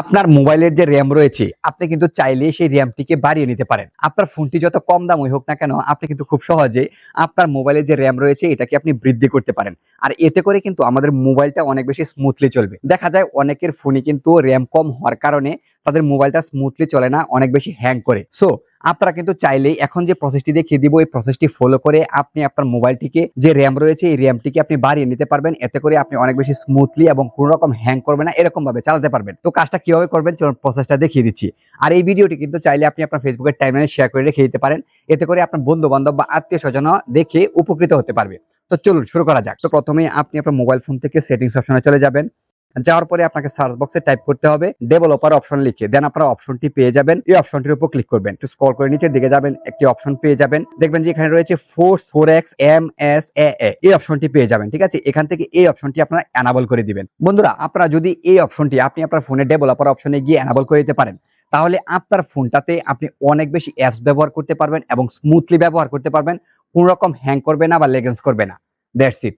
আপনার মোবাইলের যে র্যাম রয়েছে, আপনি কিন্তু চাইলে সেই র্যামটিকে বাড়িয়ে নিতে পারেন। আপনার ফোনটি যত কম দামই হোক না কেন, আপনি কিন্তু খুব সহজে আপনার মোবাইলের যে র্যাম রয়েছে, এটাকে আপনি বৃদ্ধি করতে পারেন। আর এতে করে কিন্তু আমাদের মোবাইলটা অনেক বেশি স্মুথলি চলবে। দেখা যায় অনেকের ফোনে কিন্তু র্যাম কম হওয়ার কারণে তাদের মোবাইলটা স্মুথলি চলে না, অনেক বেশি হ্যাং করে। সো আপনারা কিন্তু চাইলেই এখন যে প্রসেসটি দেখিয়ে দিব, এই প্রসেসটি ফলো করে আপনি আপনার মোবাইলটিকে, যে র্যাম রয়েছে, এই র্যামটিকে আপনি বাড়িয়ে নিতে পারবেন। এতে করে আপনি অনেক বেশি স্মুথলি এবং কোনো রকম হ্যাং করবে না এরকম ভাবে চালাতে পারবেন। তো কাজটা কীভাবে করবেন? চলুন প্রসেসটা দেখিয়ে দিচ্ছি। আর এই ভিডিওটি কিন্তু চাইলে আপনি আপনার ফেসবুকের টাইমলাইনে শেয়ার করে রেখে দিতে পারেন। এতে করে আপনার বন্ধু বান্ধব বা আত্মীয় স্বজন দেখে উপকৃত হতে পারবে। তো চলুন শুরু করা যাক। তো প্রথমে আপনি আপনার মোবাইল ফোন থেকে সেটিংস অপশনে চলে যাবেন। যাওয়ার পরে আপনাকে সার্চ বক্সে টাইপ করতে হবে ডেভেলপার অপশন লিখে। দেন আপনারা অপশনটি পেয়ে যাবেন। এই অপশনটির উপর ক্লিক করবেন। একটু স্ক্রল করে নিচের দিকে যাবেন, একটি অপশন পেয়ে যাবেন। দেখবেন যে এখানে রয়েছে four four X M S A এই অপশনটি পেয়ে যাবেন, ঠিক আছে? এখান থেকে এই অপশনটি আপনারা অ্যানাবল করে দিবেন। বন্ধুরা, আপনারা যদি এই অপশনটি আপনি আপনার ফোনে ডেভেলপার অপশনে গিয়ে অ্যানাবল করে দিতে পারেন, তাহলে আপনার ফোনটাতে আপনি অনেক বেশি অ্যাপস ব্যবহার করতে পারবেন এবং স্মুথলি ব্যবহার করতে পারবেন। কোন রকম হ্যাং করবে না বা লেগেন্স করবে না। That's it